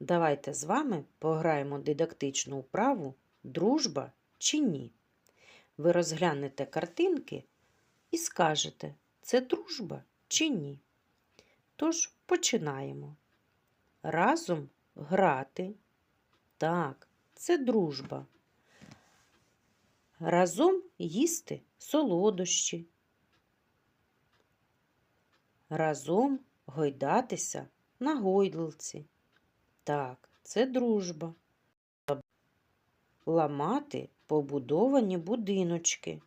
Давайте з вами пограємо дидактичну вправу Дружба чи ні. Ви розглянете картинки і скажете, це дружба чи ні. Тож починаємо. Разом грати. Так, це дружба. Разом їсти солодощі. Разом гойдатися на гойдалці. Так, це дружба. Ламати побудовані будиночки.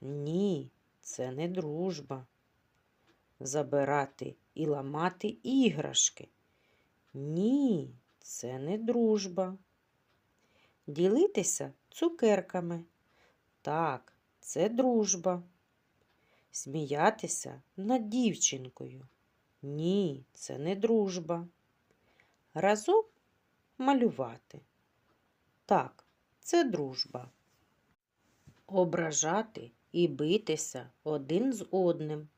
Ні, це не дружба. Забирати і ламати іграшки. Ні, це не дружба. Ділитися цукерками. Так, це дружба. Сміятися над дівчинкою. Ні, це не дружба. Разом малювати. Так, це дружба. Ображати і битися один з одним.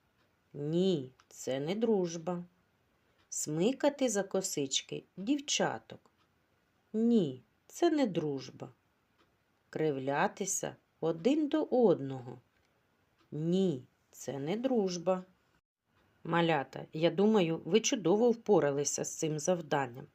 Ні, це не дружба. Смикати за косички дівчаток. Ні, це не дружба. Кривлятися один до одного. Ні, це не дружба. Малята, я думаю, ви чудово впоралися з цим завданням.